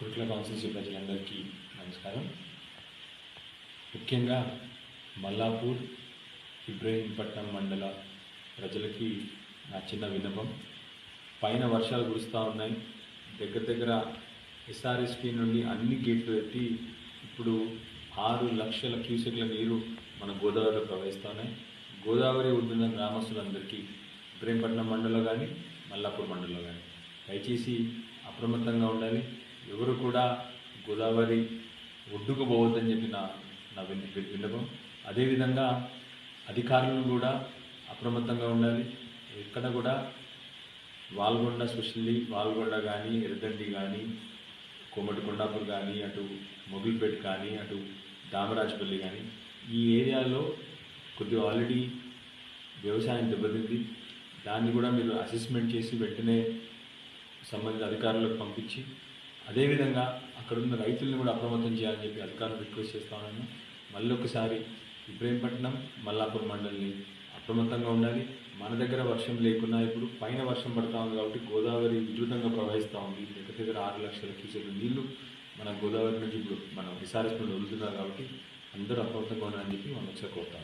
కుట్ల constituency ప్రజలందరికీ నమస్కారం. ముఖ్యంగా మల్లాపూర్ ఇబ్రహీంపట్నం మండల ప్రజలకి నా చిన్న విన్నపం. పైన వర్షాలు కురుస్తూ ఉన్నాయి. దగ్గర దగ్గర ఎస్ఆర్ఎస్పి నుండి అన్ని గేట్లు ఎత్తి ఇప్పుడు ఆరు లక్షల క్యూసెక్ల నీరు మన గోదావరిలో ప్రవహిస్తున్నాయి గోదావరి ఉంటున్న గ్రామస్తులందరికీ ఇబ్రహీంపట్నం మండలం కానీ మల్లాపూర్ మండలం కానీ దయచేసి అప్రమత్తంగా ఉండాలి. ఎవరు కూడా గోదావరి ఒడ్డుకు పోవద్దని చెప్పి నా నా విన్న విన్నపం. అదేవిధంగా అధికారులను కూడా అప్రమత్తంగా ఉండాలి. ఎక్కడ కూడా వాల్గొండ స్పెషల్లీ వాల్గొండ కానీ ఎర్రదండి కానీ కోమటి కొండాపూర్ కానీ అటు మొగిల్పేట్ కానీ అటు దామరాజపల్లి కానీ ఈ ఏరియాలో కొద్దిగా ఆల్రెడీ వ్యవసాయం దెబ్బతింది. దాన్ని కూడా మీరు అసెస్మెంట్ చేసి వెంటనే సంబంధిత అధికారులకు పంపించి అదేవిధంగా అక్కడున్న రైతులను కూడా అప్రమత్తం చేయాలని చెప్పి అధికారులు రిక్వెస్ట్ చేస్తామని మళ్ళీ ఒకసారి ఇబ్రహీంపట్నం మల్లాపూర్ మండలిని అప్రమత్తంగా ఉండాలి. మన దగ్గర వర్షం లేకున్నా ఇప్పుడు పైన వర్షం పడతా ఉంది కాబట్టి గోదావరి విద్యుతంగా ప్రవహిస్తూ ఉంది. దగ్గర దగ్గర ఆరు లక్షల క్యూసెక్ల నీళ్ళు మన గోదావరి నుంచి ఇప్పుడు మనం ఎస్ఆర్ఎస్ నుండి వదులుతున్నారు కాబట్టి అందరూ అప్రమత్తంగా ఉండాలని చెప్పి మనం ఒకసారి కోరుతా